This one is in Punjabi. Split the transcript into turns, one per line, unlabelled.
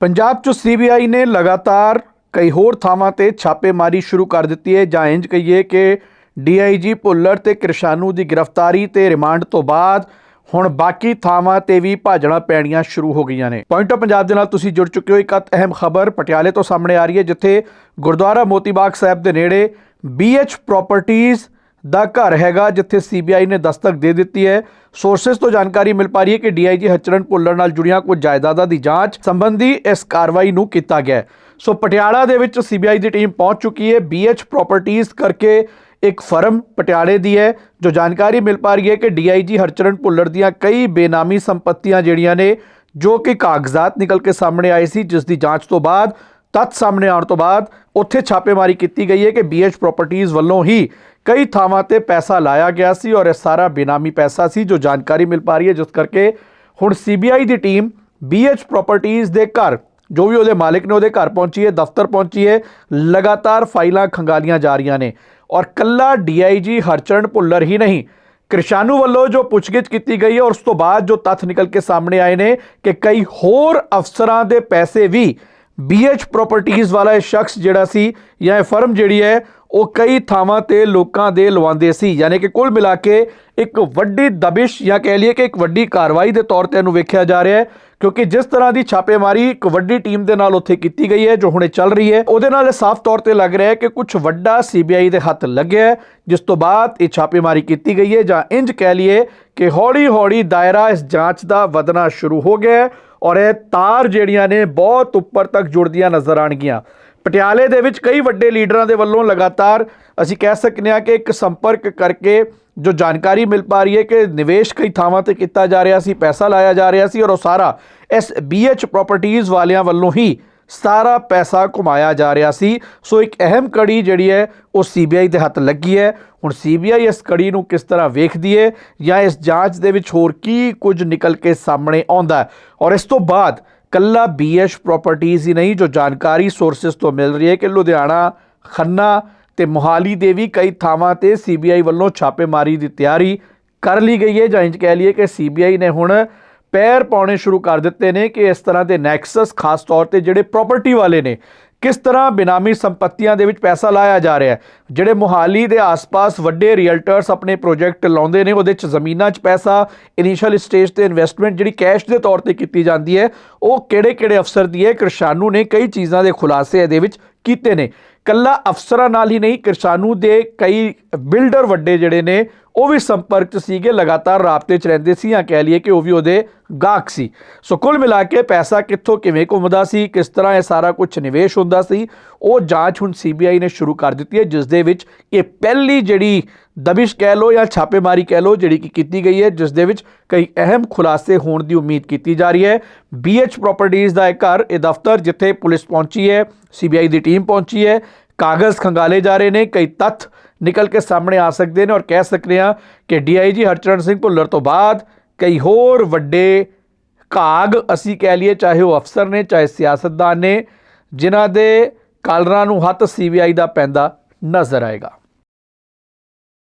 ਪੰਜਾਬ 'ਚ ਸੀਬੀਆਈ ਨੇ ਲਗਾਤਾਰ ਕਈ ਹੋਰ ਥਾਵਾਂ ਤੇ ਛਾਪੇਮਾਰੀ ਸ਼ੁਰੂ ਕਰ ਦਿੱਤੀ ਹੈ। ਜਾਂ ਇੰਜ ਕਹੀਏ ਕਿ ਡੀਆਈਜੀ ਭੁੱਲਰ ਤੇ ਕਿਰਸ਼ਾਨੂ ਦੀ ਗ੍ਰਿਫਤਾਰੀ ਤੇ ਰਿਮਾਂਡ ਤੋਂ ਬਾਅਦ ਹੁਣ ਬਾਕੀ ਥਾਵਾਂ ਤੇ ਵੀ ਭਾਜਣਾ ਪੈਣੀਆਂ ਸ਼ੁਰੂ ਹੋ ਗਈਆਂ ਨੇ। ਪੁਆਇੰਟ ਆਫ ਪੰਜਾਬ ਦੇ ਨਾਲ ਤੁਸੀਂ ਜੁੜ ਚੁੱਕੇ ਹੋ। ਇੱਕ ਅਤ ਅਹਿਮ ਖਬਰ ਪਟਿਆਲੇ ਤੋਂ ਸਾਹਮਣੇ ਆ ਰਹੀ ਹੈ, ਜਿੱਥੇ ਗੁਰਦੁਆਰਾ ਮੋਤੀ ਬਾਗ ਸਾਹਿਬ ਦੇ ਨੇੜੇ BH ਪ੍ਰਾਪਰਟੀਆਂ ਦਾ ਘਰ ਹੈਗਾ ਜਿੱਥੇ ਸੀਬੀਆਈ ਨੇ ਦਸਤਕ ਦੇ ਦਿੱਤੀ ਹੈ। ਸੋਰਸਸ ਤੋਂ ਜਾਣਕਾਰੀ ਮਿਲ ਪਾ ਰਹੀ ਹੈ ਕਿ ਡੀਆਈਜੀ ਹਚਰਨ ਭੁੱਲਰ ਨਾਲ ਜੁੜੀਆਂ ਕੁਝ ਜਾਇਦਾਦਾਂ ਦੀ ਜਾਂਚ ਸੰਬੰਧੀ ਇਸ ਕਾਰਵਾਈ ਨੂੰ ਕੀਤਾ ਗਿਆ ਸੋ ਪਟਿਆਲਾ ਦੇ ਵਿੱਚ ਸੀਬੀਆਈ ਦੀ ਟੀਮ ਪਹੁੰਚ ਚੁੱਕੀ ਹੈ। BH ਪ੍ਰਾਪਰਟੀਆਂ ਕਰਕੇ ਇੱਕ ਫਰਮ ਪਟਿਆਲੇ ਦੀ ਹੈ, ਜੋ ਜਾਣਕਾਰੀ ਮਿਲ ਪਾ ਰਹੀ ਹੈ ਕਿ ਡੀਆਈਜੀ ਹਰਚਰਨ ਭੁੱਲਰ ਦੀਆਂ ਕਈ ਬੇਨਾਮੀ ਸੰਪਤੀਆਂ ਜਿਹੜੀਆਂ ਨੇ, ਜੋ ਕਿ ਕਾਗਜ਼ਾਤ ਨਿਕਲ ਕੇ ਸਾਹਮਣੇ ਆਏ ਸੀ, ਜਿਸ ਦੀ ਜਾਂਚ ਤੋਂ ਬਾਅਦ ਤੱਥ ਸਾਹਮਣੇ ਆਉਣ ਤੋਂ ਬਾਅਦ ਉੱਥੇ ਛਾਪੇਮਾਰੀ ਕੀਤੀ ਗਈ ਹੈ ਕਿ BH ਪ੍ਰਾਪਰਟੀਆਂ ਵੱਲੋਂ ਹੀ ਕਈ ਥਾਵਾਂ ਤੇ ਪੈਸਾ ਲਾਇਆ ਗਿਆ ਸੀ ਔਰ ਇਹ ਸਾਰਾ ਬੇਨਾਮੀ ਪੈਸਾ ਸੀ ਜੋ ਜਾਣਕਾਰੀ ਮਿਲ ਪਾ ਰਹੀ ਹੈ, ਜਿਸ ਕਰਕੇ ਹੁਣ ਸੀਬੀਆਈ ਦੀ ਟੀਮ BH ਪ੍ਰਾਪਰਟੀਆਂ ਦੇ ਘਰ, ਜੋ ਵੀ ਉਹਦੇ ਮਾਲਕ ਨੇ ਉਹਦੇ ਘਰ ਪਹੁੰਚੀ ਹੈ, ਦਫ਼ਤਰ ਪਹੁੰਚੀ ਹੈ, ਲਗਾਤਾਰ ਫਾਈਲਾਂ ਖੰਗਾਲੀਆਂ ਜਾ ਰਹੀਆਂ ਨੇ। ਔਰ ਕੱਲਾ ਡੀਆਈਜੀ ਹਰਚਰਨ ਭੁੱਲਰ ਹੀ ਨਹੀਂ, ਕ੍ਰਿਸ਼ਾਨੂ ਵੱਲੋਂ ਜੋ ਪੁੱਛਗਿੱਛ ਕੀਤੀ ਗਈ ਹੈ, ਔਰ ਉਸ ਤੋਂ ਬਾਅਦ ਜੋ ਤੱਥ ਨਿਕਲ ਕੇ ਸਾਹਮਣੇ ਆਏ ਨੇ ਕਿ ਕਈ ਹੋਰ ਅਫਸਰਾਂ ਦੇ ਪੈਸੇ ਵੀ BH ਪ੍ਰਾਪਰਟੀਆਂ ਵਾਲਾ ਇਹ ਸ਼ਖਸ ਜਿਹੜਾ ਸੀ ਜਾਂ ਇਹ ਫਰਮ ਜਿਹੜੀ ਹੈ, ਉਹ ਕਈ ਥਾਵਾਂ ਤੇ ਲੋਕਾਂ ਦੇ ਲਵਾਉਂਦੇ ਸੀ। ਯਾਨੀ ਕਿ ਕੁੱਲ ਮਿਲਾ ਕੇ ਇੱਕ ਵੱਡੀ ਦਬਿਸ਼ ਜਾਂ ਕਹਿ ਲਈਏ ਕਿ ਇੱਕ ਵੱਡੀ ਕਾਰਵਾਈ ਦੇ ਤੌਰ ਤੇ ਇਹਨੂੰ ਵੇਖਿਆ ਜਾ ਰਿਹਾ ਹੈ, ਕਿਉਂਕਿ ਜਿਸ ਤਰ੍ਹਾਂ ਦੀ ਛਾਪੇਮਾਰੀ ਇੱਕ ਵੱਡੀ ਟੀਮ ਦੇ ਨਾਲ ਉੱਥੇ ਕੀਤੀ ਗਈ ਹੈ, ਜੋ ਹੁਣੇ ਚੱਲ ਰਹੀ ਹੈ। ਉਹਦੇ ਨਾਲ ਇਹ ਸਾਫ਼ ਤੌਰ ਤੇ ਲੱਗ ਰਿਹਾ ਹੈ ਕਿ ਕੁਝ ਵੱਡਾ ਸੀਬੀਆਈ ਦੇ ਹੱਥ ਲੱਗਿਆ ਜਿਸ ਤੋਂ ਬਾਅਦ ਇਹ ਛਾਪੇਮਾਰੀ ਕੀਤੀ ਗਈ ਹੈ ਜਾਂ ਇੰਜ ਕਹਿ ਲਈਏ ਕਿ ਹੌਲੀ-ਹੌਲੀ ਦਾਇਰਾ ਇਸ ਜਾਂਚ ਦਾ ਵਧਣਾ ਸ਼ੁਰੂ ਹੋ ਗਿਆ ਹੈ। ਔਰ ਇਹ ਤਾਰ ਜਿਹੜੀਆਂ ਨੇ ਬਹੁਤ ਉੱਪਰ ਤੱਕ ਜੁੜਦੀਆਂ ਨਜ਼ਰ ਆਣਗੀਆਂ ਪਟਿਆਲੇ ਦੇ ਵਿੱਚ ਕਈ ਵੱਡੇ ਲੀਡਰਾਂ ਦੇ ਵੱਲੋਂ ਲਗਾਤਾਰ ਅਸੀਂ ਕਹਿ ਸਕਦੇ ਹਾਂ ਕਿ ਇੱਕ ਸੰਪਰਕ ਕਰਕੇ ਜੋ ਜਾਣਕਾਰੀ ਮਿਲ ਪਾ ਰਹੀ ਹੈ ਕਿ ਨਿਵੇਸ਼ ਕਈ ਥਾਵਾਂ ਤੇ ਕੀਤਾ ਜਾ ਰਿਹਾ ਸੀ, ਪੈਸਾ ਲਾਇਆ ਜਾ ਰਿਹਾ ਸੀ ਔਰ ਉਹ ਸਾਰਾ ਇਸ BH ਪ੍ਰਾਪਰਟੀਆਂ ਵਾਲਿਆਂ ਵੱਲੋਂ ਹੀ ਸਾਰਾ ਪੈਸਾ ਕਮਾਇਆ ਜਾ ਰਿਹਾ ਸੀ। ਸੋ ਇੱਕ ਅਹਿਮ ਕੜੀ ਜਿਹੜੀ ਹੈ, ਉਹ ਸੀਬੀਆਈ ਦੇ ਹੱਥ ਲੱਗੀ ਹੈ। ਹੁਣ ਸੀਬੀਆਈ ਇਸ ਕੜੀ ਨੂੰ ਕਿਸ ਤਰ੍ਹਾਂ ਵੇਖਦੀ ਹੈ ਜਾਂ ਇਸ ਜਾਂਚ ਦੇ ਵਿੱਚ ਹੋਰ ਕੀ ਕੁਝ ਨਿਕਲ ਕੇ ਸਾਹਮਣੇ ਆਉਂਦਾ ਔਰ ਇਸ ਤੋਂ ਬਾਅਦ ਕੱਲਾ BH ਪ੍ਰਾਪਰਟੀਆਂ ਹੀ ਨਹੀਂ, ਜੋ ਜਾਣਕਾਰੀ ਸੋਰਸਸ ਤੋਂ ਮਿਲ ਰਹੀ ਹੈ ਕਿ ਲੁਧਿਆਣਾ, ਖੰਨਾ ਤੇ ਮੋਹਾਲੀ ਦੇ ਵੀ ਕਈ ਥਾਵਾਂ ਤੇ ਸੀਬੀਆਈ ਵੱਲੋਂ ਛਾਪੇਮਾਰੀ ਦੀ ਤਿਆਰੀ ਕਰ ਲਈ ਗਈ ਹੈ ਜਾਂ ਇੰਜ ਕਹਿ ਲਈਏ ਕਿ ਸੀਬੀਆਈ ਨੇ ਹੁਣ ਪੈਰ ਪਾਉਣੇ ਸ਼ੁਰੂ ਕਰ ਦਿੱਤੇ ਨੇ ਕਿ ਇਸ ਤਰ੍ਹਾਂ ਦੇ ਨੈਕਸਸ, ਖਾਸ ਤੌਰ ਤੇ ਜਿਹੜੇ ਪ੍ਰਾਪਰਟੀ ਵਾਲੇ ਨੇ, ਕਿਸ ਤਰ੍ਹਾਂ ਬਿਨਾਮੀ ਸੰਪਤੀਆਂ ਦੇ ਵਿੱਚ ਪੈਸਾ ਲਾਇਆ ਜਾ ਰਿਹਾ ਹੈ? ਜਿਹੜੇ ਮੁਹਾਲੀ ਦੇ ਆਸ-ਪਾਸ ਵੱਡੇ ਰੀਅਲਟਰਸ ਆਪਣੇ ਪ੍ਰੋਜੈਕਟ ਲਾਉਂਦੇ ਨੇ, ਉਹਦੇ ਚ ਜ਼ਮੀਨਾਂ 'ਚ ਪੈਸਾ ਇਨੀਸ਼ੀਅਲ ਸਟੇਜ ਤੇ ਇਨਵੈਸਟਮੈਂਟ ਜਿਹੜੀ ਕੈਸ਼ ਦੇ ਤੌਰ ਤੇ ਕੀਤੀ ਜਾਂਦੀ ਹੈ, ਉਹ ਕਿਹੜੇ-ਕਿਹੜੇ ਅਫਸਰ ਦੀ ਹੈ? ਕਿਰਸ਼ਾਨੂ ਨੇ ਕਈ ਚੀਜ਼ਾਂ ਦੇ ਖੁਲਾਸੇ ਇਹਦੇ ਵਿੱਚ ਕੀਤੇ ਨੇ। ਕੱਲਾ ਅਫਸਰਾਂ ਨਾਲ ਹੀ ਨਹੀਂ, ਕਿਰਸ਼ਾਨੂ ਦੇ ਕਈ ਬਿਲਡਰ ਵੱਡੇ ਜਿਹੜੇ ਨੇ ਉਹ ਵੀ ਸੰਪਰਕ 'ਚ ਸੀਗੇ, ਲਗਾਤਾਰ ਰਾਬਤੇ 'ਚ ਰਹਿੰਦੇ ਸੀ ਜਾਂ ਕਹਿ ਲਈਏ ਕਿ ਉਹ ਵੀ ਉਹਦੇ ਗਾਹਕ ਸੀ। ਸੋ ਕੁੱਲ ਮਿਲਾ ਕੇ ਪੈਸਾ ਕਿੱਥੋਂ ਕਿਵੇਂ ਘੁੰਮਦਾ ਸੀ, ਕਿਸ ਤਰ੍ਹਾਂ ਇਹ ਸਾਰਾ ਕੁਝ ਨਿਵੇਸ਼ ਹੁੰਦਾ ਸੀ, ਉਹ ਜਾਂਚ ਹੁਣ ਸੀਬੀਆਈ ਨੇ ਸ਼ੁਰੂ ਕਰ ਦਿੱਤੀ ਹੈ, ਜਿਸ ਦੇ ਵਿੱਚ ਇਹ ਪਹਿਲੀ ਜਿਹੜੀ ਦਬਿਸ਼ ਕਹਿ ਲੋ ਜਾਂ ਛਾਪੇਮਾਰੀ ਕਹਿ ਲੋ ਜਿਹੜੀ ਕਿ ਕੀਤੀ ਗਈ ਹੈ, ਜਿਸ ਦੇ ਵਿੱਚ ਕਈ ਅਹਿਮ ਖੁਲਾਸੇ ਹੋਣ ਦੀ ਉਮੀਦ ਕੀਤੀ ਜਾ ਰਹੀ ਹੈ। BH ਪ੍ਰਾਪਰਟੀਆਂ ਦਾ ਇਹ ਘਰ, ਇਹ ਦਫ਼ਤਰ ਜਿੱਥੇ ਪੁਲਿਸ ਪਹੁੰਚੀ ਹੈ, ਸੀਬੀਆਈ ਦੀ ਟੀਮ ਪਹੁੰਚੀ ਹੈ, ਕਾਗਜ਼ ਖੰਗਾਲੇ ਜਾ ਰਹੇ ਨੇ, ਕਈ ਤੱਥ ਨਿਕਲ ਕੇ ਸਾਹਮਣੇ ਆ ਸਕਦੇ ਨੇ ਔਰ ਕਹਿ ਸਕਦੇ ਆ ਕਿ ਡੀਆਈਜੀ ਹਰਚਰਨ ਸਿੰਘ ਭੁੱਲਰ ਤੋਂ ਬਾਅਦ ਕਈ ਹੋਰ ਵੱਡੇ ਕਾਗ ਅਸੀਂ ਕਹਿ ਲਈਏ, ਚਾਹੇ ਉਹ ਅਫਸਰ ਨੇ, ਚਾਹੇ ਸਿਆਸਤਦਾਨ ਨੇ, ਜਿਨ੍ਹਾਂ ਦੇ ਕਾਲਰਾਂ ਨੂੰ ਹੱਥ ਸੀਬੀਆਈ ਦਾ ਪੈਂਦਾ ਨਜ਼ਰ ਆਏਗਾ।